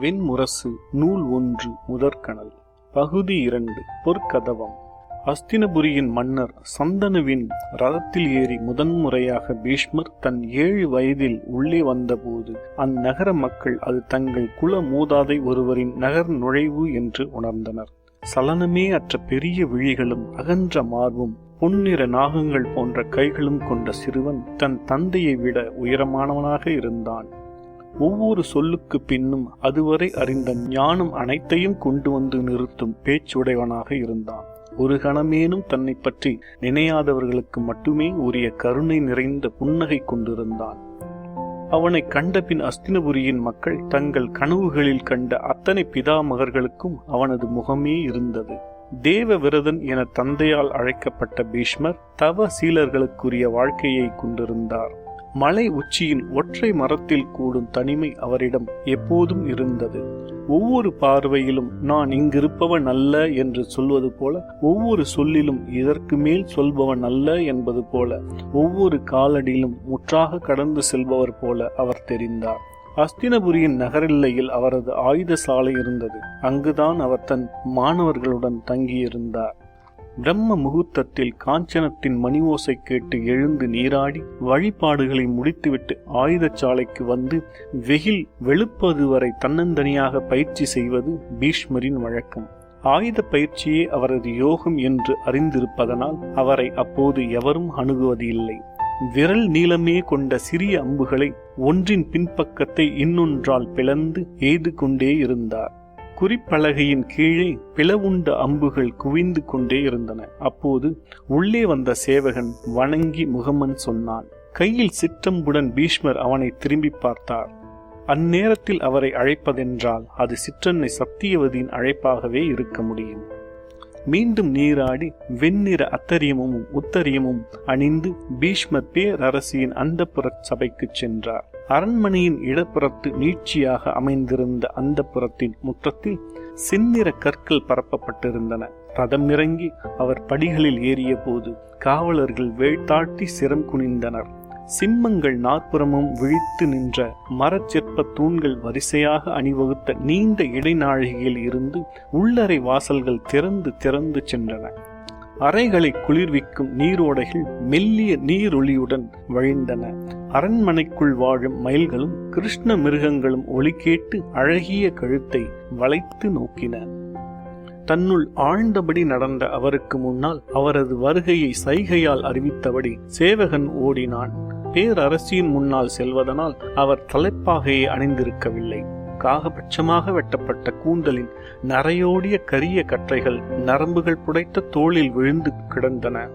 வெண்முரசு நூல் ஒன்று முதற்கணல். பகுதி இரண்டு பொற்கதவம். அஸ்தினபுரியின் மன்னர் சந்தனுவின் ரதத்தில் ஏறி முதன்முறையாக பீஷ்மர் தன் ஏழு வயதில் உள்ளே வந்தபோது அந்நகர மக்கள் அது தங்கள் குல மூதாதை ஒருவரின் நகர் நுழைவு என்று உணர்ந்தனர். சலனமே அற்ற பெரிய விழிகளும் அகன்ற மார்பும் பொன்னிற நாகங்கள் போன்ற கைகளும் கொண்ட சிறுவன் தன் தந்தையை விட உயரமானவனாக இருந்தான். ஒவ்வொரு சொல்லுக்கு பின்னும் அதுவரை அறிந்த ஞானம் அனைத்தையும் கொண்டு வந்து நிறுத்தும் பேச்சுடையவனாக இருந்தான். ஒரு கணமேனும் தன்னை பற்றி நினையாதவர்களுக்கு மட்டுமே உரிய கருணை நிறைந்த புன்னகை கொண்டிருந்தான். அவனை கண்டபின் அஸ்தினபுரியின் மக்கள் தங்கள் கனவுகளில் கண்ட அத்தனை பிதாமகர்களுக்கும் அவனது முகமே இருந்தது. தேவ விரதன் என தந்தையால் அழைக்கப்பட்ட பீஷ்மர் தவ சீலர்களுக்குரிய வாழ்க்கையை கொண்டிருந்தார். மலை உச்சியின் ஒற்றை மரத்தில் கூடும் தனிமை அவரிடம் எப்போதும் இருந்தது. ஒவ்வொரு பார்வையிலும் நான் இங்கிருப்பவன் அல்ல என்று சொல்வது போல ஒவ்வொரு சொல்லிலும் இதற்கு மேல் சொல்பவன் அல்ல என்பது போல ஒவ்வொரு காலடியிலும் முற்றாக கடந்து செல்பவர் போல அவர் தெரிந்தார். அஸ்தினபுரியின் நகரெல்லையில் அவரது ஆயுத சாலை இருந்தது. அங்குதான் அவர் தன் மாணவர்களுடன் தங்கியிருந்தார். பிரம்ம முகூர்த்தத்தில் காஞ்சனத்தின் மணி ஓசை கேட்டு எழுந்து நீராடி வழிபாடுகளை முடித்துவிட்டு ஆயுதச்சாலைக்கு வந்து வெயில் வெளுப்பது வரை தன்னந்தனியாக பயிற்சி செய்வது பீஷ்மரின் வழக்கம். ஆயுத பயிற்சியே அவரது யோகம் என்று அறிந்திருப்பதனால் அவரை அப்போது எவரும் அணுகுவது இல்லை விரல் நீளமே கொண்ட சிறிய அம்புகளை ஒன்றின் பின்பக்கத்தை இன்னொன்றால் பிளந்து எய்து கொண்டே இருந்தார். குறிப்பலகையின் கீழே பிளவுண்ட அம்புகள் குவிந்து கொண்டே இருந்தன. அப்போது உள்ளே வந்த சேவகன் வணங்கி முகமன் சொன்னான் கையில் சிற்றம்புடன் பீஷ்மர் அவனை திரும்பி பார்த்தார். அந்நேரத்தில் அவரை அழைப்பதென்றால் அது சிற்றன்னை சத்தியவதியின் அழைப்பாகவே இருக்க முடியும். மீண்டும் நீராடி வெண்ணிற அத்தரியமும் உத்தரியமும் அணிந்து பீஷ்மர் பேரரசியின் அந்த சபைக்கு சென்றார். அரண்மனையின் இடப்புறத்து நீட்சியாக அமைந்திருந்த அந்த புறத்தின் முற்றத்தில் செந்நிற கற்கள் பரப்பப்பட்டிருந்தன. ரதம் இறங்கி அவர் படிகளில் ஏறிய போது காவலர்கள் வேழ்த்தாட்டி சிரம் குனிந்தனர். சிம்மங்கள் நாற்புறமும் விழித்து நின்ற மரச்சிற்ப தூண்கள் வரிசையாக அணிவகுத்த நீண்ட இடைநாழிகையில் இருந்து உள்ளறை வாசல்கள் திறந்து திறந்து சென்றன. அறைகளை குளிர்விக்கும் நீரோடைகள் மெல்லிய நீரொளியுடன் வழிந்தன. அரண்மனைக்குள் வாழும் மயில்களும் கிருஷ்ண மிருகங்களும் ஒளி கேட்டு அழகிய கழுத்தை வளைத்து நோக்கின. தன்னுள் ஆழ்ந்தபடி நடந்த அவருக்கு முன்னால் அவரது வருகையை சைகையால் அறிவித்தபடி சேவகன் ஓடினான். பேரரசியின் முன்னால் செல்வதனால் அவர் தலைப்பாகையை அணிந்திருக்கவில்லை. காகபட்சமாக வெட்டப்பட்ட கூந்தலின் நரையோடிய கரிய கற்றைகள் நரம்புகள் புடைத்த தோளில் விழுந்து கிடந்தன.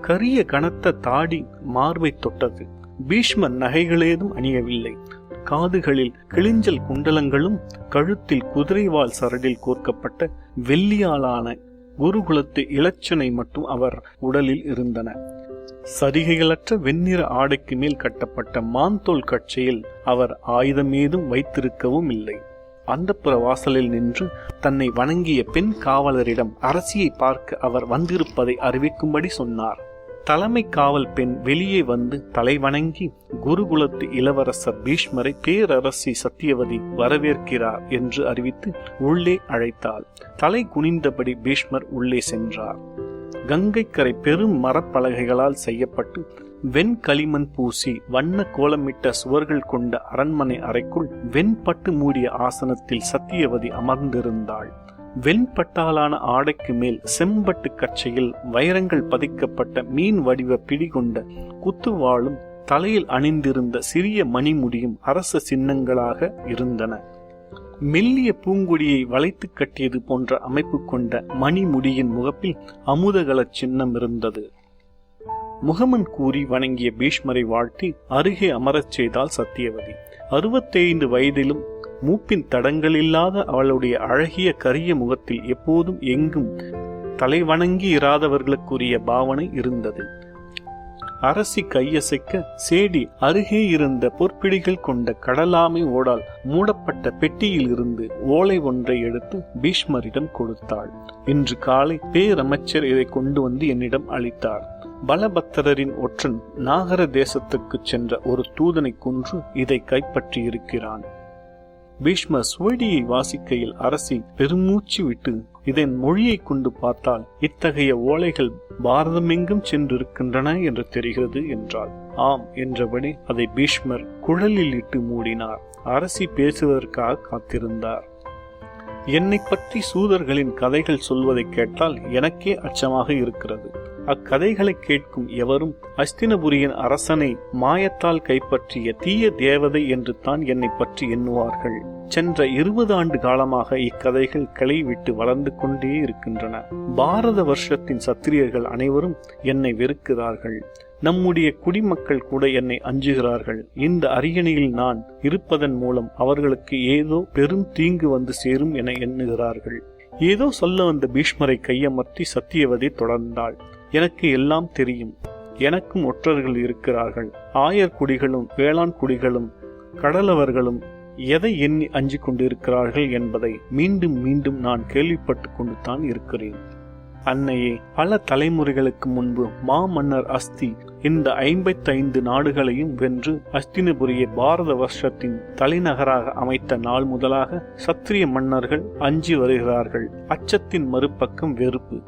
கரிய கனத்த தாடி மார்பை தொட்டது. பீஷ்மர் நகைகளேதும் அணியவில்லை. காதுகளில் கிளிஞ்சல் குண்டலங்களும் கழுத்தில் குதிரைவால் சரடில் கோர்க்கப்பட்ட வெள்ளியாலான குருகுலத்து இலச்சனை மட்டும் அவர் உடலில் இருந்தன. சரிகைகளற்ற வெண்ணிற ஆடைக்கு மேல் கட்டப்பட்ட மாந்தோல் கட்சியில் அவர் ஆயுதம் ஏதும் வைத்திருக்கவும் இல்லை. அந்தப்புற வாசலில் நின்று தன்னை வணங்கிய பெண் காவலரிடம் அரசியை பார்க்க அவர் வந்திருப்பதை அறிவிக்கும்படி சொன்னார். தலைமை காவல் பெண் வெளியே வந்து தலை வணங்கி குருகுலத்து இளவரசர் பீஷ்மரை பேரரசி சத்தியவதி வரவேற்கிறார் என்று அறிவித்து உள்ளே அழைத்தாள். தலை குனிந்தபடி பீஷ்மர் உள்ளே சென்றார். கங்கைக்கரை பெரும் மரப்பலகைகளால் செய்யப்பட்டு வெண்களிமண் பூசி வண்ண கோலமிட்ட சுவர்கள் கொண்ட அரண்மனை அறைக்குள் வெண்பட்டு மூடிய ஆசனத்தில் சத்தியவதி அமர்ந்திருந்தாள். வெண்பட்டாலான ஆடைக்கு மேல் செம்பட்டு கச்சையில் வைரங்கள் பதிக்கப்பட்ட மீன் வடிவ பிடிகொண்ட குத்துவாளும் தலையில் அணிந்திருந்த சிறிய மணிமுடியும் அரச சின்னங்களாக இருந்தன. மெல்லிய பூங்குடியை வளைத்து கட்டியது போன்ற அமைப்பு கொண்ட மணிமுடியின் முகப்பில் அமுதகல சின்னம் இருந்தது. முகமன் கூறி வணங்கிய பீஷ்மரை வாழ்த்தி அருகே அமரச் செய்தால் சத்தியவதி அறுபத்தைந்து வயதிலும் மூப்பின் தடங்களில்லாத அவளுடைய அழகிய கரிய முகத்தில் எப்போதும் எங்கும் தலை வணங்கி இராதவர்களுக்குரிய பாவனை இருந்தது. அரசி கையசைக்க சேடி அருகே இருந்த பொற்பிடிகள் கொண்ட கடலாமை ஓடால் மூடப்பட்ட பெட்டியில் இருந்து ஓலை ஒன்றை எடுத்து பீஷ்மரிடம் கொடுத்தாள். இன்று காலை பேரமைச்சர் இதை கொண்டு வந்து என்னிடம் அளித்தார். பலபத்திரரின் ஒற்றன் நாகர தேசத்துக்கு சென்ற ஒரு தூதனை கொன்று இதை கைப்பற்றியிருக்கிறான். பீஷ்மர் சுவடியை வாசிக்கையில் அரசி பெருமூச்சு விட்டு இதன் மொழியை கொண்டு பார்த்தால் இத்தகைய ஓலைகள் பாரதமெங்கும் சென்றிருக்கின்றன என்று தெரிகிறது என்றாள். ஆம் என்றபடி அதை பீஷ்மர் குழலில் இட்டு மூடினார். அரசி பேசுவதற்காக காத்திருந்தார். என்னை பற்றி சூதர்களின் கதைகள் சொல்வதை கேட்டால் எனக்கே அச்சமாக இருக்கிறது. அக்கதைகளை கேட்கும் எவரும் அஸ்தினபுரியின் அரசனை மாயத்தால் கைப்பற்றிய தீய தேவதை என்று தான் என்னை பற்றி எண்ணுவார்கள். சென்ற இருபது ஆண்டு காலமாக இக்கதைகள் கிளை விட்டு வளர்ந்து கொண்டே இருக்கின்றன. பாரத வருஷத்தின் சத்திரியர்கள் அனைவரும் என்னை வெறுக்கிறார்கள். நம்முடைய குடிமக்கள் கூட என்னை அஞ்சுகிறார்கள். இந்த அரியணையில் நான் இருப்பதன் மூலம் அவர்களுக்கு ஏதோ பெரும் தீங்கு வந்து சேரும் என எண்ணுகிறார்கள். ஏதோ சொல்ல வந்த பீஷ்மரை கையமர்த்தி சத்தியவதி தொடர்ந்தாள். எனக்கு எல்லாம் தெரியும். எனக்கும் ஒற்றர்கள் இருக்கிறார்கள். ஆயர் குடிகளும் வேளாண் குடிகளும் கடலவர்களும் எதை எண்ணி அஞ்சு கொண்டிருக்கிறார்கள் என்பதை மீண்டும் மீண்டும் நான் கேள்விப்பட்டு கொண்டு தான் இருக்கிறேன். அன்னையே பல தலைமுறைகளுக்கு முன்பு மாமன்னர் அஸ்தி இந்த ஐம்பத்தைந்து நாடுகளையும் வென்று அஸ்தினபுரியை பாரத வருஷத்தின் தலைநகராக அமைத்த நாள் முதலாக சத்திரிய மன்னர்கள் அஞ்சி வருகிறார்கள். அச்சத்தின் மறுபக்கம் வெறுப்பு.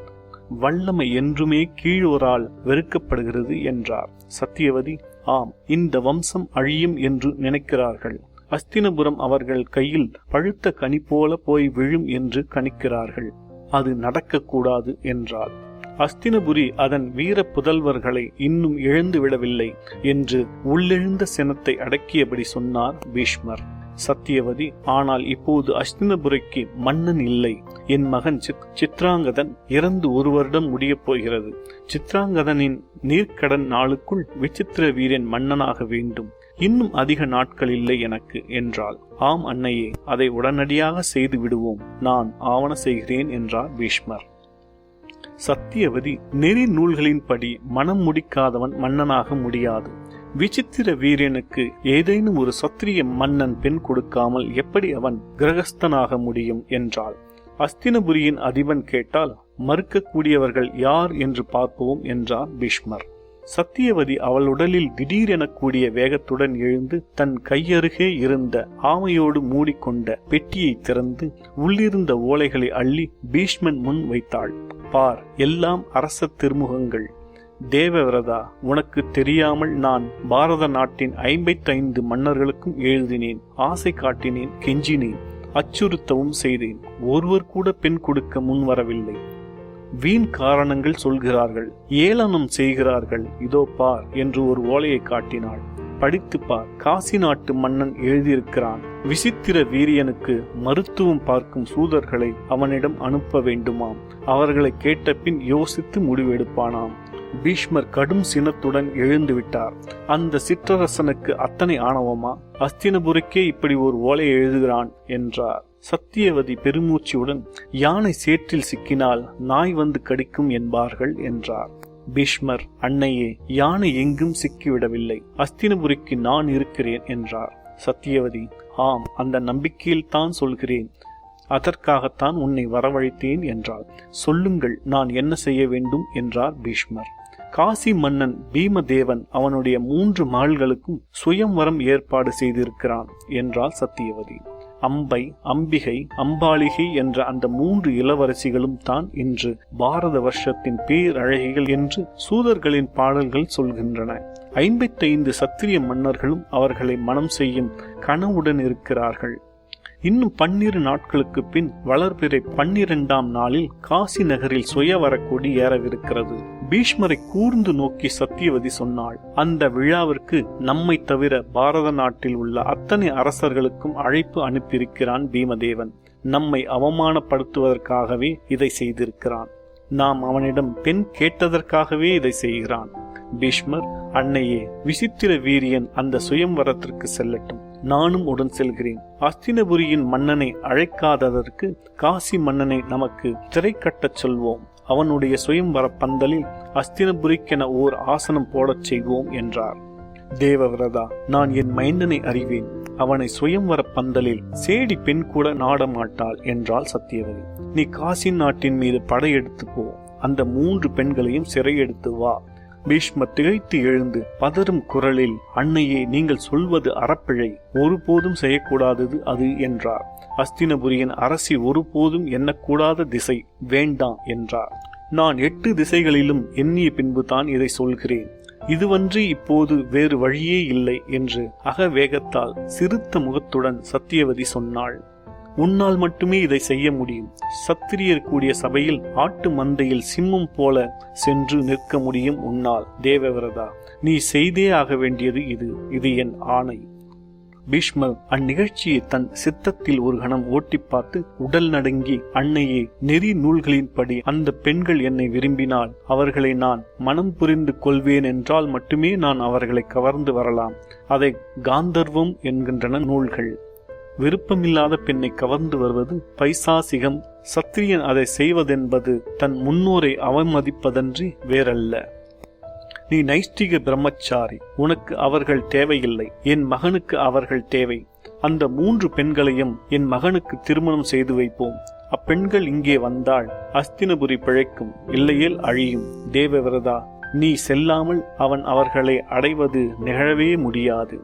வல்லமை என்றுமே கீழோரால் வெறுக்கப்படுகிறது என்றார். சத்தியவதி ஆம் இந்த வம்சம் அழியும் என்று நினைக்கிறார்கள். அஸ்தினபுரம் அவர்கள் கையில் பழுத்த கனி போல போய் விழும் என்று கணிக்கிறார்கள். அது நடக்கக்கூடாது என்றார். அஸ்தினபுரி அதன் வீர புதல்வர்களை இன்னும் எழுந்து விடவில்லை என்று உள்ளெழுந்த சினத்தை அடக்கியபடி சொன்னார் பீஷ்மர். சத்தியவதி ஆனால் இப்போது அஸ்தினபுரிக்கு மன்னன் இல்லை. என் மகன் சித் சித்ராங்கதன் இறந்து ஒரு வருடம் முடியப் போகிறது. சித்ராங்கதனின் நீர்க்கடன் நாளுக்குள் விசித்திர வீரன் மன்னனாக வேண்டும். இன்னும் அதிக நாட்கள் இல்லை எனக்கு என்றாள். ஆம் அன்னையே அதை உடனடியாக செய்து விடுவோம். நான் ஆவண செய்கிறேன் என்றார் பீஷ்மர். சத்தியவதி நெறி நூல்களின்படி மனம் முடிக்காதவன் மன்னனாக முடியாது. விசித்திர வீரனுக்கு ஏதேனும் ஒரு சத்திரிய மன்னன் பெண் கொடுக்காமல் எப்படி அவன் கிரகஸ்தனாக முடியும் என்றாள். அஸ்தினபுரியின் அதிபன் கேட்டால் மறுக்கக்கூடியவர்கள் யார் என்று பார்ப்போம் என்றார் பீஷ்மர். சத்தியவதி அவள் உடலில் திடீரென கூடிய வேகத்துடன் எழுந்து தன் கையருகே இருந்த ஆமையோடு மூடிக்கொண்ட பெட்டியை திறந்து உள்ளிருந்த ஓலைகளை அள்ளி பீஷ்மன் முன் வைத்தாள். பார் எல்லாம் அரச திருமுகங்கள். தேவவிரதா உனக்கு தெரியாமல் நான் பாரத நாட்டின் ஐம்பத்தைந்து மன்னர்களுக்கும் எழுதினேன் ஆசை காட்டினேன் கெஞ்சினேன் அச்சுறுத்தவும் செய்தேன். ஒருவர் கூட பெண் கொடுக்க முன் வரவில்லை. வீண் காரணங்கள் சொல்கிறார்கள் ஏளனம் செய்கிறார்கள் இதோ பார் என்று ஒரு ஓலையை காட்டினாள். படித்து பார் காசி நாட்டு மன்னன் எழுதியிருக்கிறான். விசித்திர வீரியனுக்கு மருத்துவம் பார்க்கும் சூதர்களை அவனிடம் அனுப்ப வேண்டுமாம். அவர்களை கேட்ட பின் யோசித்து முடிவெடுப்பானாம். பீஷ்மர் கடும் சினத்துடன் எழுந்துவிட்டார் அந்த சிற்றரசனுக்கு அத்தனை ஆணவமா? அஸ்தினபுரிக்கே இப்படி ஒரு ஓலை எழுதுகிறான் என்றார். சத்தியவதி பெருமூச்சியுடன் யானை சேற்றில் சிக்கினால் நாய் வந்து கடிக்கும் என்பார்கள் என்றார். பீஷ்மர் அன்னையே யானை எங்கும் சிக்கிவிடவில்லை. அஸ்தினபுரிக்கு நான் இருக்கிறேன் என்றார். சத்தியவதி ஆம் அந்த நம்பிக்கையில் தான் சொல்கிறேன். அதற்காகத்தான் உன்னை வரவழைத்தேன் என்றாள். சொல்லுங்கள் நான் என்ன செய்ய வேண்டும்? என்றார் பீஷ்மர். காசி மன்னன் பீமதேவன் அவனுடைய மூன்று மகள்களுக்கும் சுயம்வரம் ஏற்பாடு செய்திருக்கிறான் என்றாள் சத்தியவதி. அம்பை அம்பிகை அம்பாளிகை என்ற அந்த மூன்று இளவரசிகளும் தான் இன்று பாரத வருஷத்தின் பேரழகிகள் என்று சூதர்களின் பாடல்கள் சொல்கின்றன. ஐம்பத்தைந்து சத்திரிய மன்னர்களும் அவர்களை மனம் செய்யும் கனவுடன் இருக்கிறார்கள். இன்னும் பன்னிரு நாட்களுக்கு பின் வளர்பிறை பன்னிரெண்டாம் நாளில் காசி நகரில் சுயவர கொடி ஏறவிருக்கிறது. பீஷ்மரை கூர்ந்து நோக்கி சத்தியவதி சொன்னாள் அந்த விழாவிற்கு நம்மை தவிர பாரத நாட்டில் உள்ள அத்தனை அரசர்களுக்கும் அழைப்பு அனுப்பியிருக்கிறான் பீமதேவன். நம்மை அவமானப்படுத்துவதற்காகவே இதை செய்திருக்கிறான். நாம் அவனிடம் பெண் கேட்டதற்காகவே இதை செய்கிறான். பீஷ்மர் அன்னையே விசித்திர வீரியன் அந்த சுயம்வரத்திற்கு செல்லட்டும். நானும் உடன் செல்கிறேன். அஸ்தினபுரியின் மன்னனை அழைக்காததற்கு காசி மன்னனை நமக்கு திரை கட்டச் சொல்வோம். அவனுடைய சுயம்வர பந்தலில் அஸ்தினபுரிக்கென ஓர் ஆசனம் போடச் செய்வோம் என்றார். தேவவிரதா நான் என் மைந்தனை அறிவேன். அவனை சுயம்வர பந்தலில் சேடி பெண் கூட நாடமாட்டாள் என்றாள் சத்தியவதி நீ காசி நாட்டின் மீது படையெடுத்து போ அந்த மூன்று பெண்களையும் சிறையெடுத்து வா. பீஷ்மர் திகைத்து எழுந்து பதறும் குரலில் அன்னையே நீங்கள் சொல்வது அறப்பிழை. ஒருபோதும் செய்யக்கூடாதது அது என்றார். அஸ்தினபுரியின் அரசி ஒருபோதும் எண்ணக்கூடாத திசை வேண்டாம் என்றார். நான் எட்டு திசைகளிலும் எண்ணிய பின்பு தான் இதை சொல்கிறேன். இதுவன்றி இப்போது வேறு வழியே இல்லை என்று அகவேகத்தால் சிறுத்த முகத்துடன் சத்தியவதி சொன்னாள். உன்னால் மட்டுமே இதை செய்ய முடியும். சத்திரியர் கூடிய சபையில் ஆட்டு மந்தையில் சிம்மம் போல சென்று நிற்க முடியும் உன்னால் தேவவிரதா. நீ செய்தே ஆக வேண்டியது இது. இது என் ஆணை. பீஷ்மர் அந்நிகழ்ச்சியை தன் சித்தத்தில் ஒரு கணம் ஓட்டி பார்த்து உடல் நடுங்கி அன்னையே நெறி நூல்களின்படி அந்த பெண்கள் என்னை விரும்பினால் அவர்களை நான் மனம் புரிந்து கொள்வேன் என்றால் மட்டுமே நான் அவர்களை கவர்ந்து வரலாம். அதை காந்தர்வம் என்கின்றன நூல்கள். விருப்பமில்லாத பெண்ணை கவர்ந்து வருவது பைசாசிகம். சத்திரியன் அதை செய்வதென்பது தன் முன்னோரை அவமதிப்பதன்றி வேறல்ல. நீ நைஷ்டிக பிரம்மச்சாரி உனக்கு அவர்கள் தேவையில்லை என் மகனுக்கு அவர்கள் தேவை. அந்த மூன்று பெண்களையும் என் மகனுக்கு திருமணம் செய்து வைப்போம். அப்பெண்கள் இங்கே வந்தால் அஸ்தினபுரி பிழைக்கும் இல்லையேல் அழியும். தேவவிரதா நீ செல்லாமல் அவன் அவர்களை அடைவது நிகழவே முடியாது.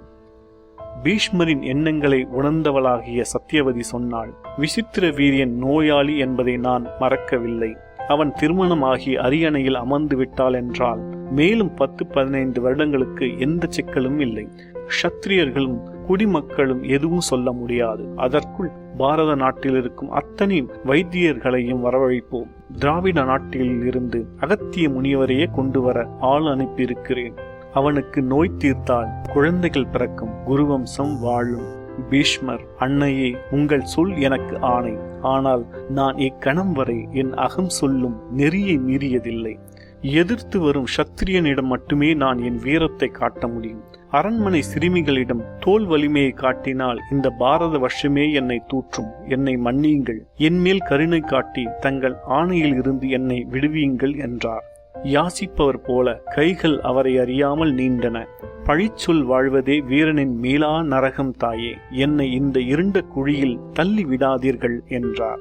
பீஷ்மரின் எண்ணங்களை உணர்ந்தவளாகிய சத்தியவதி சொன்னாள் விசித்திர வீரியன் நோயாளி என்பதை நான் மறக்கவில்லை. அவன் திருமணமாகி அரியணையில் அமர்ந்து விட்டாள் என்றால் மேலும் பத்து பதினைந்து வருடங்களுக்கு எந்த சிக்கலும் இல்லை. க்ஷத்திரியர்களும் குடிமக்களும் எதுவும் சொல்ல முடியாது. அதற்குள் பாரத நாட்டில் இருக்கும் அத்தனை வைத்தியர்களையும் வரவழைப்போம். திராவிட நாட்டில் இருந்து அகத்திய முனிவரையே கொண்டு வர ஆள் அனுப்பியிருக்கிறேன். அவனுக்கு நோய் தீர்த்தால் குழந்தைகள் பிறக்கும் குருவம்சம் வாழும். பீஷ்மர் அன்னையே உங்கள் சொல் எனக்கு ஆணை. ஆனால் நான் இக்கணம் வரை என் அகம் சொல்லும் நெறியை மீறியதில்லை. எதிர்த்து வரும் சத்திரியனிடம் மட்டுமே நான் என் வீரத்தை காட்ட முடியும். அரண்மனை சிறுமிகளிடம் தோல் வலிமையை காட்டினால் இந்த பாரத வருஷமே என்னை தூற்றும். என்னை மன்னியுங்கள். என் மேல் கருணை காட்டி தங்கள் ஆணையில் இருந்து என்னை விடுவியுங்கள் என்றார். யாசிப்பவர் போல கைகள் அவரை அறியாமல் நீண்டன. பழிச்சொல் வாழ்வதே வீரனின் மேலா நரகம் தாயே. என்னை இந்த இருண்ட குழியில் தள்ளி விடாதீர்கள் என்றார்.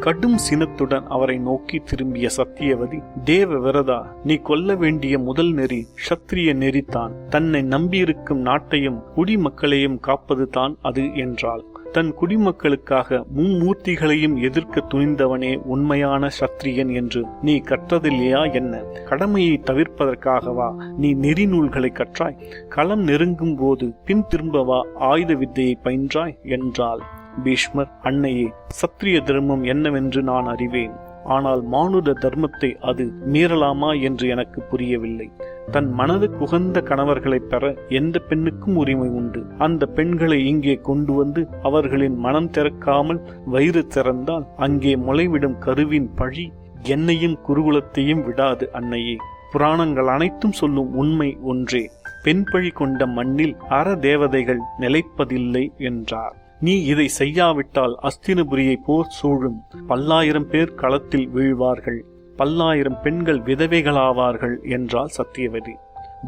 கடும் சினத்துடன் அவரை நோக்கி திரும்பிய சத்தியவதி தேவ விரதா நீ கொல்ல வேண்டிய முதல் நெறி சத்திரிய நெறித்தான் தன்னை நம்பியிருக்கும் நாட்டையும் குடிமக்களையும் காப்பது தான் அது என்றாள். தன் குடிமக்களுக்காக மும்மூர்த்திகளையும் எதிர்க்க துணிந்தவனே உண்மையான சத்திரியன் என்று. நீ கற்றதில்லையா என்ன? கடமையை தவிர்ப்பதற்காகவா நீ நெறி நூல்களை கற்றாய்? களம் நெருங்கும் போது பின் திரும்பவா ஆயுத வித்தையை பயின்றாய்? என்றாள். பீஷ்மர் அன்னையே சத்திரிய தர்மம் என்னவென்று நான் அறிவேன். ஆனால் மானுட தர்மத்தை அது மீறலாமா என்று எனக்கு புரியவில்லை. தன் மனது குகந்த கணவர்களை பெற எந்த பெண்ணுக்கும் உரிமை உண்டு. அந்த பெண்களை இங்கே கொண்டு வந்து அவர்களின் மனம் திறக்காமல் வயிறு திறந்தால் அங்கே முளைவிடும் கருவின் பழி என்னையும் குருகுலத்தையும் விடாது அன்னையே. புராணங்கள் அனைத்தும் சொல்லும் உண்மை ஒன்றே. பெண் பழி கொண்ட மண்ணில் அற தேவதைகள் நிலைப்பதில்லை என்றார். நீ இதை செய்யாவிட்டால் அஸ்தினபுரியை போர் சூழும். பல்லாயிரம் பேர் களத்தில் வீழ்வார்கள். பல்லாயிரம் பெண்கள் விதவைகளாவார்கள் என்றால் சத்தியவதி.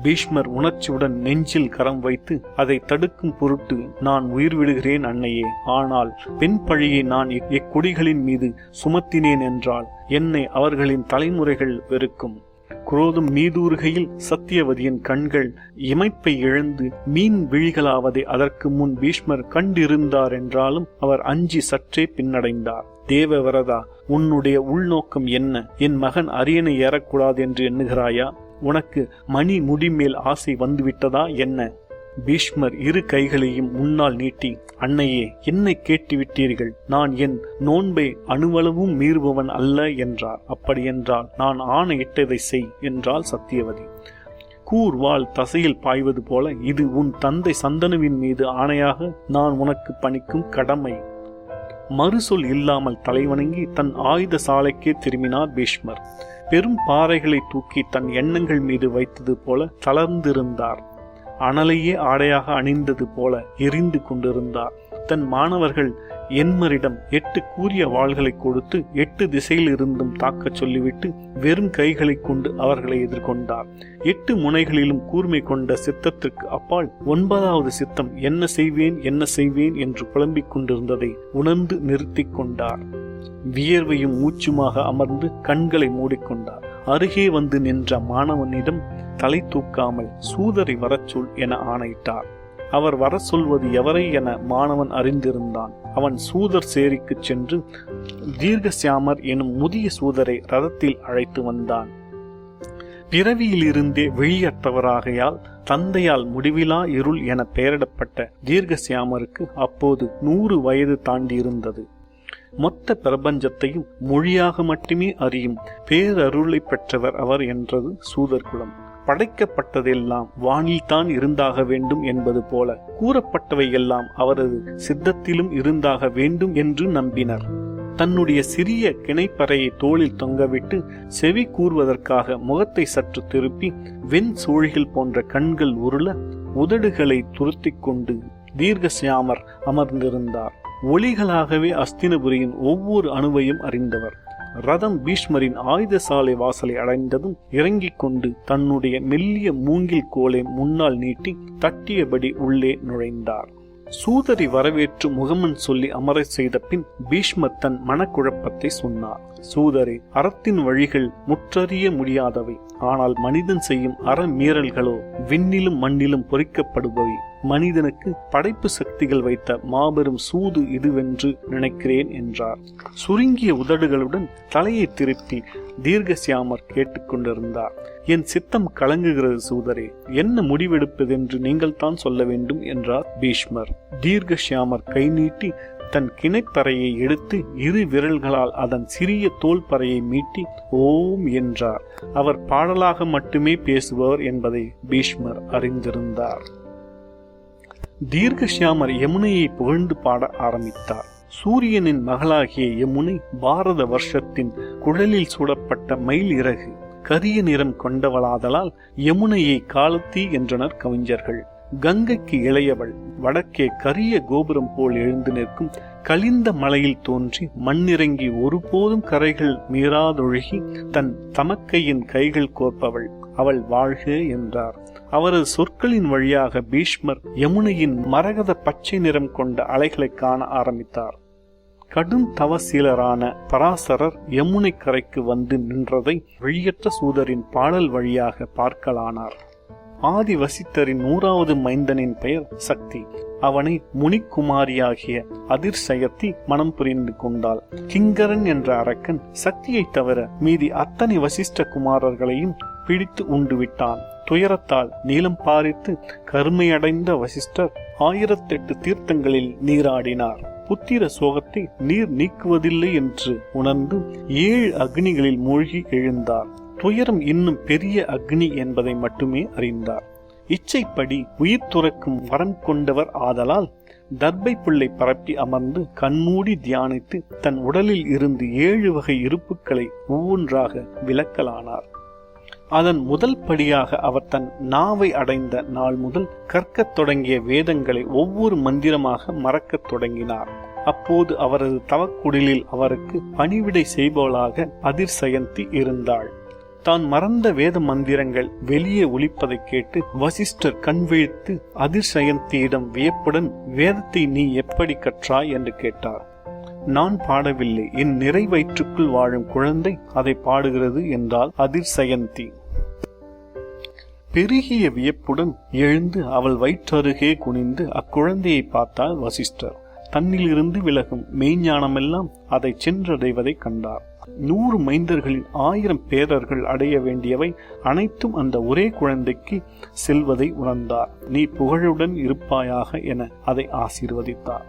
பீஷ்மர் உணர்ச்சியுடன் நெஞ்சில் கரம் வைத்து அதை தடுக்கும் பொருட்டு நான் உயிர் விடுகிறேன் அன்னையே. ஆனால் பெண் பழியை நான் இக்கொடிகளின் மீது சுமத்தினேன் என்றால் என்னை அவர்களின் தலைமுறைகள் வெறுக்கும். குரோதம் மீதூறுகையில் சத்தியவதியின் கண்கள் இமைப்பை இழந்து மீன் விழிகளாவதை அதற்கு முன் பீஷ்மர் கண்டிருந்தார் என்றாலும் அவர் அஞ்சி சற்றே பின்னடைந்தார். தேவவரதா உன்னுடைய உள்நோக்கம் என்ன? என் மகன் அரியணை ஏறக்கூடாது என்று எண்ணுகிறாயா? உனக்கு மணி முடிமேல் ஆசை வந்துவிட்டதா? என்ன? பீஷ்மர் இரு கைகளையும் முன்னால் நீட்டி அன்னையே என்னை கேட்டுவிட்டீர்கள்? நான் என் நோன்பை அணுவளவும் மீறுபவன் அல்ல என்றார். அப்படியென்றால் நான் ஆணையிட்டதை செய் என்றால் சத்தியவதி கூர்வாள் தசையில் பாய்வது போல இது உன் தந்தை சந்தனுவின் மீது ஆணையாக நான் உனக்கு பணிக்கும் கடமை. மறுசொல் இல்லாமல் தலைவணங்கி தன் ஆயுத சாலைக்கே திரும்பினார் பீஷ்மர். பெரும் பாறைகளை தூக்கி தன் எண்ணங்கள் மீது வைத்தது போல தளர்ந்திருந்தார். அனலையே ஆடையாக அணிந்தது போல எரிந்து கொண்டிருந்தார். தன் மாணவர்கள் என்மரிடம் எட்டு கூரிய வாள்களை கொடுத்து எட்டு திசையில் இருந்தும் தாக்கச் சொல்லிவிட்டு வெறும் கைகளை கொண்டு அவர்களை எதிர்கொண்டார். எட்டு முனைகளிலும் கூர்மை கொண்ட சித்தத்திற்கு அப்பால் ஒன்பதாவது சித்தம் என்ன செய்வேன் என்ன செய்வேன் என்று புலம்பிக் கொண்டிருந்ததை உணர்ந்து நிறுத்திக் கொண்டார். வியர்வையும் மூச்சுமாக அமர்ந்து கண்களை மூடிக்கொண்டார் அருகே வந்து நின்ற மாணவனிடம் தலை தூக்காமல் சூதரை வரச்சொல் என ஆணையிட்டார். அவர் வர சொல்வது எவரை என மாணவன் அறிந்திருந்தான். அவன் சூதர் சேரிக்குச் சென்று தீர்க்கசியாமர் எனும் முதிய சூதரை ரதத்தில் அழைத்து வந்தான். பிறவியிலிருந்தே வெளியற்றவராகையால் தந்தையால் முடிவிலா இருள் என பெயரிடப்பட்ட தீர்க்கசியாமருக்கு அப்போது நூறு வயது தாண்டியிருந்தது. மொத்த பிரபஞ்சத்தையும் மொழியாக மட்டுமே அறியும் பேரருளை பெற்றவர் அவர் என்றது சூதர்குலம் படைக்கப்பட்டதெல்லாம் வானில்தான் இருந்தாக வேண்டும் என்பது போல கூறப்பட்டவை எல்லாம் அவரது சித்தத்திலும் இருந்தாக வேண்டும் என்று நம்பினர். தன்னுடைய சிறிய கிணைப்பறையை தோளில் தொங்கவிட்டு செவி கூறுவதற்காக முகத்தை சற்று திருப்பி வெண் சூழிகள் போன்ற கண்கள் உருள உதடுகளை துருத்தி கொண்டு தீர்க்கசியாமர் அமர்ந்திருந்தார். ஒளிகளாகவே அஸ்தினபுரியின் ஒவ்வொரு அணுவையும் அறிந்தவர். ரதம் பீஷ்மரின் ஆயுத சாலை வாசலை அடைந்ததும் இறங்கிக் கொண்டு தன்னுடைய மெல்லிய மூங்கில் கோலை முன்னால் நீட்டி தட்டியபடி உள்ளே நுழைந்தார். சூதரி வரவேற்று முகமன் சொல்லி அமர செய்த பின் பீஷ்மர் தன் மனக்குழப்பத்தை சொன்னார். சூதரி அறத்தின் வழிகள் முற்றறிய முடியாதவை. ஆனால் மனிதன் செய்யும் அற மீறல்களோ விண்ணிலும் மண்ணிலும் பொறிக்கப்படுபவை. மனிதனுக்கு படைப்பு சக்திகள் வைத்த மாபெரும் சூது இதுவென்று நினைக்கிறேன் என்றார். சுருங்கிய உதடுகளுடன் தலையை திருப்பி தீர்க்கசியாமர் கேட்டுக்கொண்டிருந்தார். என் சித்தம் கலங்குகிறது சூதரே என்ன முடிவெடுப்பதென்று நீங்கள் தான் சொல்ல வேண்டும் என்றார் பீஷ்மர். தீர்க்கஷியாமர் கை நீட்டி தன் கிணைப்பறையை எடுத்து இரு விரல்களால் அதன் சிறிய தோல்பறையை மீட்டி ஓம் என்றார். அவர் பாடலாக மட்டுமே பேசுபவர் என்பதை பீஷ்மர் அறிந்திருந்தார். தீர்க்கஷியாமர் யமுனையை புகழ்ந்து பாட ஆரம்பித்தார். சூரியனின் மகளாகிய யமுனை பாரத வருஷத்தின் குழலில் சூடப்பட்ட மயில் இறகு கரிய நிறம் கொண்டவளாதலால் யமுனையை காலத்தி என்றனர் கவிஞர்கள். கங்கைக்கு இளையவள் வடக்கே கரிய கோபுரம் போல் எழுந்து நிற்கும் கலிந்த மலையில் தோன்றி மண்ணிறங்கி ஒருபோதும் கரைகள் மீறாதொழுகி தன் தமக்கையின் கைகள் கோர்ப்பவள் அவள் வாழ்க என்றார். அவரது சொற்களின் வழியாக பீஷ்மர் யமுனையின் மரகத பச்சை நிறம் கொண்ட அலைகளை காண ஆரம்பித்தார். கடும் தவசீலரான பராசரர் யமுனை கரைக்கு வந்து நின்றதை வெளியற்ற சூதரின் பாடல் வழியாக பார்க்கலானார். ஆதி வசித்தரின் நூறாவது மைந்தனின் பெயர் சக்தி. அவனை முனிக்குமாரியாகிய அதிர்சயத்தி மனம் புரிந்து கொண்டாள். கிங்கரன் என்ற அரக்கன் சக்தியை தவிர மீதி அத்தனை வசிஷ்ட குமாரர்களையும் பிடித்து உண்டுவிட்டான். துயரத்தால் நீளம் பாரித்து கருமையடைந்த வசிஷ்டர் ஆயிரத்தெட்டு தீர்த்தங்களில் நீராடினார். புத்திர சோகத்தை நீர் நீக்குவதில்லை என்று உணர்ந்து ஏழு அக்னிகளில் மூழ்கி எழுந்தார். துயரம் இன்னும் பெரிய அக்னி என்பதை மட்டுமே அறிந்தார். இச்சைப்படி உயிர் துறக்கும் வரம் கொண்டவர் ஆதலால் தர்பை புள்ளை பரப்பி அமர்ந்து கண்மூடி தியானித்து தன் உடலில் இருந்து ஏழு வகை இருப்புக்களை ஒவ்வொன்றாக விலக்கலானார் அதன் முதல் படியாக அவர் தன் நாவை அடைந்த நாள் முதல் கற்கத் தொடங்கிய வேதங்களை ஒவ்வொரு மந்திரமாக மறக்கத் தொடங்கினார். அப்போது அவரது தவக்குடிலில் அவருக்கு பணிவிடை செய்பவளாக அதிர்சயந்தி இருந்தாள். தான் மறந்த வேத மந்திரங்கள் வெளியே ஒழிப்பதை கேட்டு வசிஷ்டர் கண் விழித்து அதிர்சயந்தியிடம் வியப்புடன் வேதத்தை நீ எப்படி கற்றாய்? என்று கேட்டார். நான் பாடவில்லை. என் நிறைவயிற்றுக்குள் வாழும் குழந்தை அதை பாடுகிறது என்றால் அதிர்சயந்தி. பெருகிய வியப்புடன் எழுந்து அவள் வயிற்றருகே குனிந்து அக்குழந்தையை பார்த்தால் வசிஷ்டர். தன்னிலிருந்து விலகும் மெய்ஞானமெல்லாம் அதை சென்றடைவதை கண்டார். நூறு மைந்தர்களில் ஆயிரம் பேரர்கள் அடைய வேண்டியவை அனைத்தும் அந்த ஒரே குழந்தைக்கு செல்வதை உணர்ந்தார். நீ புகழுடன் இருப்பாயாக என அதை ஆசீர்வதித்தார்.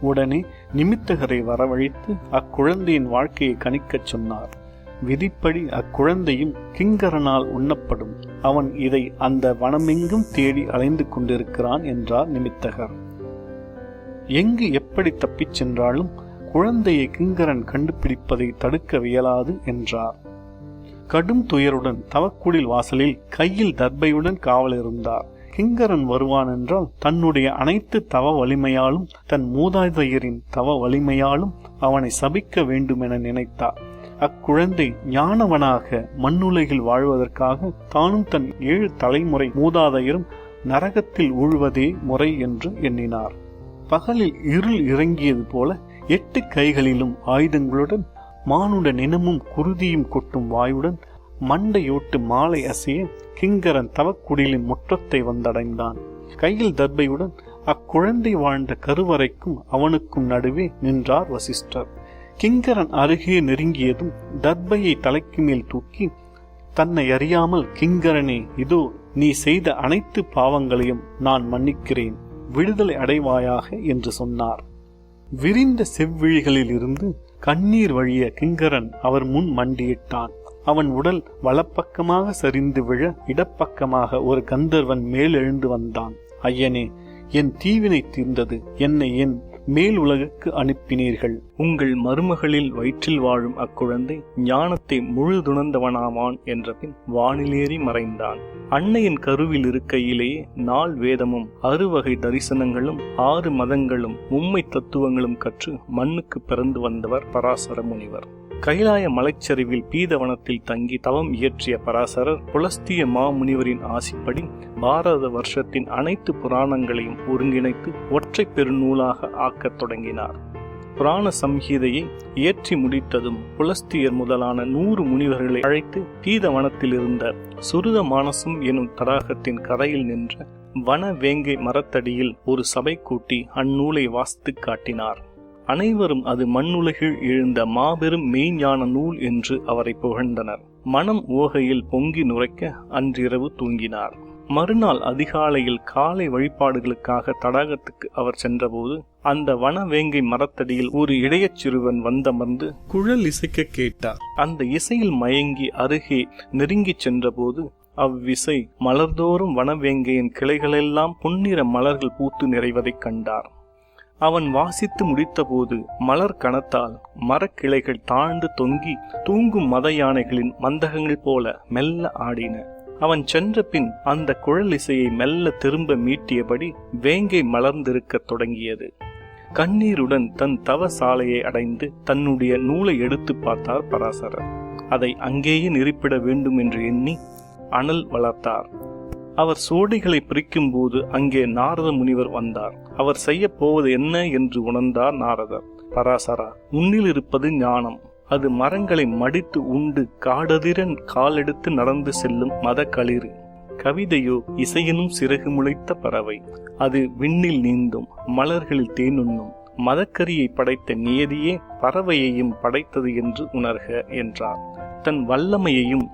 உடனே நிமித்தகரை வரவழைத்து அக்குழந்தையின் வாழ்க்கையை கணிக்கச் சொன்னார். விதிப்படி அக்குழந்தையும் கிங்கரனால் உண்ணப்படும். அவன் இதை அந்த வனமெங்கும் தேடி அலைந்து கொண்டிருக்கிறான் என்றார் நிமித்தகர். எங்கு எப்படி தப்பிச் சென்றாலும் குழந்தையை கிங்கரன் கண்டுபிடிப்பதை தடுக்க வியலாது என்றார். கடும் துயருடன் தவக்குடில் வாசலில் கையில் தர்பையுடன் காவல் இருந்தார். கிங்கரன் வருவான் என்றால் தன்னுடைய அனைத்து தவ வலிமையாலும் தன் மூதாதையரின் தவ வலிமையாலும் அவனை சபிக்க வேண்டுமென நினைத்தார். அக்குழந்தை ஞானவனாக மண்ணுலகில் வாழ்வதற்காக தானும் தன் ஏழு தலைமுறை மூதாதையரும் நரகத்தில் உழுவதே முறை என்று எண்ணினார். பகலில் இருள் இறங்கியது போல எட்டு கைகளிலும் ஆயுதங்களுடன் மானுட நினமும் குருதியும் கொட்டும் வாயுடன் மண்டையோட்டு மாலை அசைய கிங்கரன் தவக்குடிலின் முற்றத்தை வந்தடைந்தான். கையில் தர்பையுடன் அக்குழந்தை வாழ்ந்த கருவறைக்கும் அவனுக்கும் நடுவே நின்றார் வசிஷ்டர். கிங்கரன் அருகே நெருங்கியதும் தர்பையை தலைக்கு மேல் தூக்கி தன்னை அறியாமல் கிங்கரனே இதோ நீ செய்த அனைத்து பாவங்களையும் நான் மன்னிக்கிறேன். விடுதலை அடைவாயாக என்று சொன்னார். விரிந்த செவ்விழிகளில் இருந்து கண்ணீர் வழிய கிங்கரன் அவர் முன் மண்டியிட்டான். அவன் உடல் வலப்பக்கமாக சரிந்து விழ இடப்பக்கமாக ஒரு கந்தர்வன் மேலெழுந்து வந்தான். ஐயனே என் தீவினை தீர்ந்தது. என்னை என் மேல் உலகுக்கு அனுப்பினீர்கள். உங்கள் மருமகளில் வயிற்றில் வாழும் அக்குழந்தை ஞானத்தை முழுதுணர்ந்தவனாவான் என்ற பின் வானிலேறி மறைந்தான். அன்னையின் கருவில் இருக்கையிலேயே நாள் வேதமும் அறுவகை தரிசனங்களும் ஆறு மதங்களும் உண்மை தத்துவங்களும் கற்று மண்ணுக்கு பிறந்து வந்தவர் பராசர முனிவர் கைலாய மலைச்சரிவில் பீதவனத்தில் தங்கி தவம் இயற்றிய பராசரர் புலஸ்திய மாமுனிவரின் ஆசிப்படி பாரத வருஷத்தின் அனைத்து புராணங்களையும் ஒருங்கிணைத்து ஒற்றை பெருநூலாக ஆக்கத் தொடங்கினார். புராண சம்ஹீதையை இயற்றி முடித்ததும் புலஸ்தியர் முதலான நூறு முனிவர்களை அழைத்து பீதவனத்தில் இருந்த சுருத மானசம் எனும் தடாகத்தின் கரையில் நின்ற வன வேங்கை மரத்தடியில் ஒரு சபை கூட்டி அந்நூலை வாசித்து காட்டினார். அனைவரும் அது மண்ணுலகில் எழுந்த மாபெரும் மெய்ஞான நூல் என்று அவரை புகழ்ந்தனர். மனம் ஓகையில் பொங்கி நுரைக்க அன்றிரவு தூங்கினார். மறுநாள் அதிகாலையில் காலை வழிபாடுகளுக்காக தடாகத்துக்கு அவர் சென்றபோது அந்த வனவேங்கை மரத்தடியில் ஒரு இடையச் சிறுவன் வந்தமர்ந்து குழல் இசைக்க கேட்டார். அந்த இசையில் மயங்கி அருகே நெருங்கிச் சென்றபோது அவ்விசை மலர்தோறும் வனவேங்கையின் கிளைகளெல்லாம் பொன்னிற மலர்கள் பூத்து நிறைவதைக் கண்டார். அவன் வாசித்து முடித்தபோது மலர் கணத்தால் மரக்கிளைகள் தாழ்ந்து தொங்கி தூங்கும் மத யானைகளின் மந்தகங்கள் போல மெல்ல ஆடின. அவன் சென்ற பின் அந்த குழல் இசையை மெல்ல திரும்ப மீட்டியபடி வேங்கை மலர்ந்திருக்கத் தொடங்கியது. கண்ணீருடன் தன் தவ சாலையை அடைந்து தன்னுடைய நூலை எடுத்து பார்த்தார் பராசரர். அதை அங்கேயே நிறுப்பிட வேண்டும் என்று எண்ணி அனல் வளர்த்தார். அவர் சோடிகளை பிரிக்கும் போது அங்கே நாரத முனிவர் வந்தார். அவர் செய்ய போவது என்ன என்று உணர்ந்தார் நாரதர். பராசரா முன்னில் இருப்பது ஞானம். அது மரங்களை மடித்து உண்டு காடதிரன் காலெடுத்து நடந்து செல்லும் மத களிறு. கவிதையோ இசையினும் சிறகு முளைத்த பறவை. அது விண்ணில் நீந்தும் மலர்களில் தேனுண்ணும். மதக்கரியை படைத்த நியதியே பறவையையும் படைத்தது என்று உணர்க என்றார். தன் வல்லமையையும்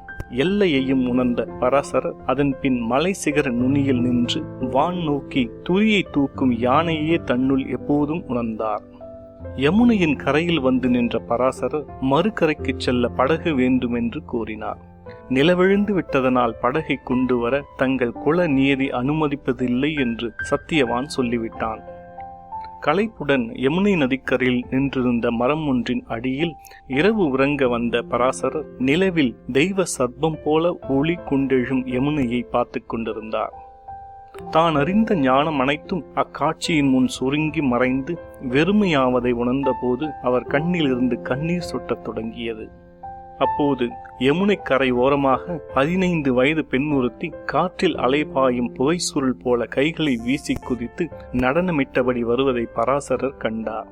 எல்லையையும் உணர்ந்த பராசரர் அதன் பின் மலை சிகர நுனியில் நின்று வான் நோக்கி துரியை தூக்கும் யானையே தன்னுள் எப்போதும் உணர்ந்தார். யமுனையின் கரையில் வந்து நின்ற பராசரர் மறுகரைக்கு செல்ல படகு வேண்டும் என்று கூறினார். நிலவிழுந்து விட்டதனால் படகை கொண்டு வர தங்கள் குல நியதி அனுமதிப்பதில்லை என்று சத்தியவான் சொல்லிவிட்டான். களைப்புடன் யமுனை நதிக்கரையில் நின்றிருந்த மரம் ஒன்றின் அடியில் இரவு உறங்க வந்த பராசரர் நிலவில் தெய்வ சர்ப்பம் போல ஒளி கொண்டெழும் யமுனையை பார்த்து கொண்டிருந்தார். தான் அறிந்த ஞானம் அனைத்தும் அக்காட்சியின் முன் சுருங்கி மறைந்து வெறுமையாவதை உணர்ந்தபோது அவர் கண்ணிலிருந்து கண்ணீர் சொட்டத் தொடங்கியது. அப்போது யமுனை கரை ஓரமாக பதினைந்து வயது பெண் ஒருத்தி காற்றில் அலைபாயும் புகை சுருள் போல கைகளை வீசி குதித்து நடனமிட்டபடி வருவதை பராசரர் கண்டார்.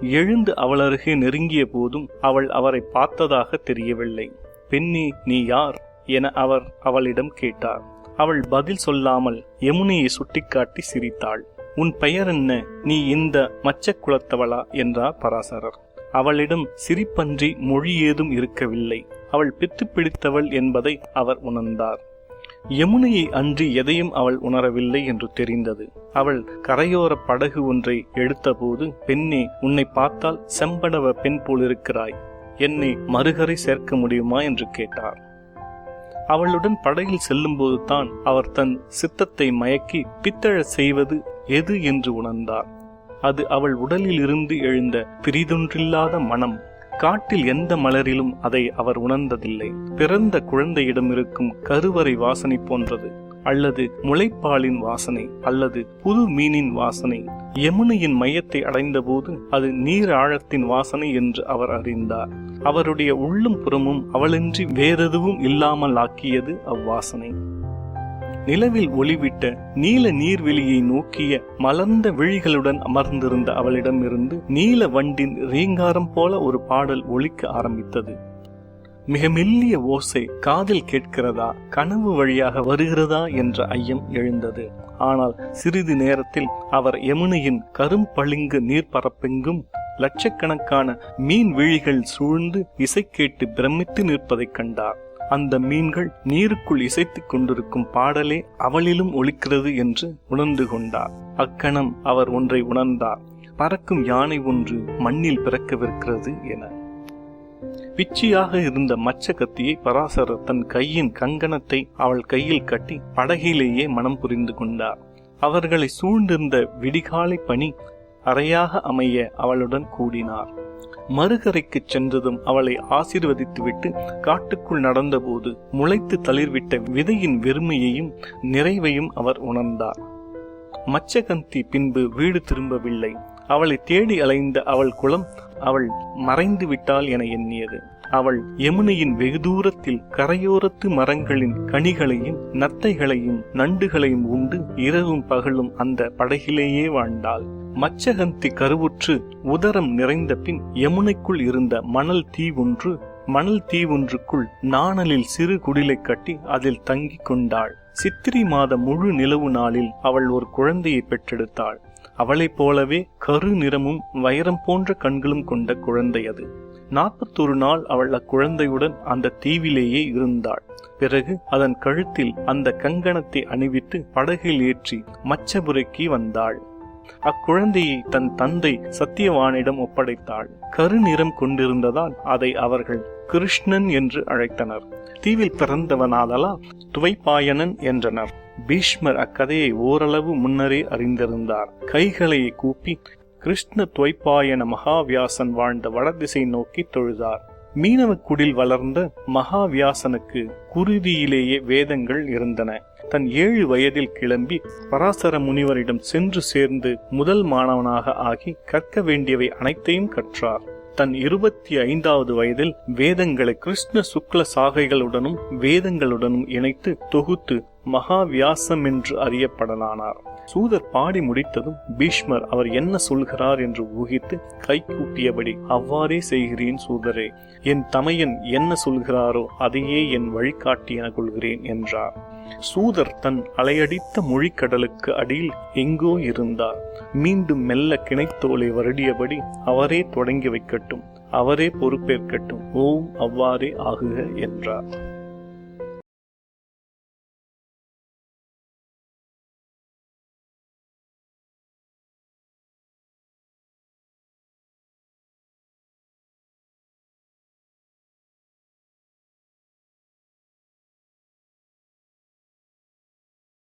எழுந்து அவளருகே நெருங்கிய போதும் அவள் அவரை பார்த்ததாக தெரியவில்லை. பெண்ணே நீ யார்? என அவர் அவளிடம் கேட்டார். அவள் பதில் சொல்லாமல் யமுனையை சுட்டிக்காட்டி சிரித்தாள். உன் பெயர் என்ன? நீ இந்த மச்ச குலத்தவளா என்றார் பராசரர். அவளிடம் சிரிப்பன்றி மொழி ஏதும் இருக்கவில்லை. அவள் பித்து பிடித்தவள் என்பதை அவர் உணர்ந்தார். யமுனையை அன்றி எதையும் அவள் உணரவில்லை என்று தெரிந்தது. அவள் கரையோர படகு ஒன்றை எடுத்தபோது பெண்ணே உன்னை பார்த்தால் செம்படவ பெண் போலிருக்கிறாய். என்னை மறுகரை சேர்க்க முடியுமா? என்று கேட்டார். அவளுடன் படகில் செல்லும்போது தான் அவர் தன் சித்தத்தை மயக்கி பித்தழ செய்வது எது? என்று உணர்ந்தார். அது அவள் உடலில் இருந்து எழுந்த பிரிதொன்றில்லாத மனம். காட்டில் எந்த மலரிலும் அதை அவர் உணர்ந்ததில்லை. பிறந்த குழந்தையிடம் இருக்கும் கருவறை வாசனை போன்றது அல்லது முளைப்பாலின் வாசனை அல்லது புது மீனின் வாசனை. யமுனையின் மையத்தை அடைந்தபோது அது நீர் ஆழத்தின் வாசனை என்று அவர் அறிந்தார். அவருடைய உள்ளும் புறமும் அவளின்றி வேறெதுவும் இல்லாமல் ஆக்கியது அவ்வாசனை. நிலவில் ஒளிவிட்ட நீல நீர்வெளியை நோக்கிய மலர்ந்த விழிகளுடன் அமர்ந்திருந்த அவளிடமிருந்து நீல வண்டின் ரீங்காரம் போல ஒரு பாடல் ஒழிக்க ஆரம்பித்தது. மிக மெல்லிய ஓசை காதில் கேட்கிறதா கனவு வழியாக வருகிறதா என்ற ஐயம் எழுந்தது. ஆனால் சிறிது நேரத்தில் அவர் யமுனையின் கரும்பளிங்கு நீர்ப்பரப்பெங்கும் லட்சக்கணக்கான மீன் விழிகள் சூழ்ந்து இசை கேட்டு பிரமித்து நிற்பதைக் கண்டார். அந்த மீன்கள் நீருக்குள் இசைத்துக் கொண்டிருக்கும் பாடலே அவளிலும் ஒலிக்கிறது என்று உணர்ந்து கொண்டார். அக்கணம் அவர் ஒன்றை உணர்ந்தார். பறக்கும் யானை ஒன்று மண்ணில் பிறக்கவிருக்கிறது என. பிச்சியாக இருந்த மச்ச கத்தியை பராசரர் தன் கையின் கங்கணத்தை அவள் கையில் கட்டி படகிலேயே மனம் புரிந்து கொண்டார். அவர்களை சூழ்ந்திருந்த விடிகாலை பணி அறையாக அமைய அவளுடன் கூடினார். மறுகரைக்கு சென்றதும் அவளை ஆசீர்வதித்துவிட்டு காட்டுக்குள் நடந்தபோது முளைத்து தளிர்விட்ட விதையின் வெறுமையையும் நிறைவையும் அவர் உணர்ந்தார். மச்சகந்தி பின்பு வீடு திரும்பவில்லை. அவளை தேடி அலைந்த அவள் குலம் அவள் மறைந்து விட்டாள் என எண்ணியது. அவள் யமுனையின் வெகு தூரத்தில் கரையோரத்து மரங்களின் கனிகளையும் நத்தைகளையும் நண்டுகளையும் உண்டு இரவும் பகலும் அந்த படகிலேயே வாழ்ந்தாள். மச்சகந்தி கருவுற்று உதரம் நிறைந்த பின் யமுனைக்குள் இருந்த மணல் தீ ஒன்று மணல் தீ ஒன்றுக்குள் நாணலில் சிறு குடிலை கட்டி அதில் தங்கிக் கொண்டாள். சித்திரை மாத முழு நிலவு நாளில் அவள் ஒரு குழந்தையை பெற்றெடுத்தாள். அவளைப் போலவே கரு நிறமும் வைரம் போன்ற கண்களும் கொண்ட குழந்தை அது. நாற்பத்தொரு நாள் அவள் அக்குழந்தையுடன் அந்த தீவிலேயே இருந்தாள். பிறகு அதன் கழுத்தில் அந்த கங்கணத்தை அணிவித்து படகில் ஏற்றி மச்சபுரைக்கு வந்தாள். அக்குழந்தையை தன் தந்தை சத்தியவானிடம் ஒப்படைத்தாள். கருநிறம் கொண்டிருந்ததால் அதை அவர்கள் கிருஷ்ணன் என்று அழைத்தனர். தீவில் பிறந்தவனாதலா துவைப்பாயனன் என்றனர். பீஷ்மர் அக்கதையை ஓரளவு முன்னரே அறிந்திருந்தார். கைகளை கூப்பி கிருஷ்ண துவைப்பாயன மகாவியாசன் வாழ்ந்த வடதிசை நோக்கி தொழுதார். மீனவக்குடில் வளர்ந்த மகாவியாசனுக்கு குருதியிலேயே வேதங்கள் இருந்தன. தன் ஏழு வயதில் கிளம்பி பராசர முனிவரிடம் சென்று சேர்ந்து முதல் மாணவனாக ஆகி கற்க வேண்டியவை அனைத்தையும் கற்றார். தன் இருபத்தி ஐந்தாவது வயதில் வேதங்களை கிருஷ்ண சுக்ல சாகைகளுடனும் வேதங்களுடனும் இணைத்து தொகுத்து மகாவியாசம் என்று அறியப்படலானார். சூதர் பாடி முடித்ததும் பீஷ்மர் அவர் என்ன சொல்கிறார் என்று ஊகித்து கைகூப்பியபடி அவ்வாறே செய்கிறேன் சூதரே என் தமையன் என்ன சொல்கிறாரோ அதையே என் வழிகாட்டி என கொள்கிறேன் என்றார். சூதர் தன் அலையடித்த மொழிக்கடலுக்கு அடியில் எங்கோ இருந்தார். மீண்டும் மெல்ல கிணைத்தோலை வருடியபடி அவரே தொடங்கி வைக்கட்டும் அவரே பொறுப்பேற்கட்டும் ஓம் அவ்வாறே ஆகுக என்றார்.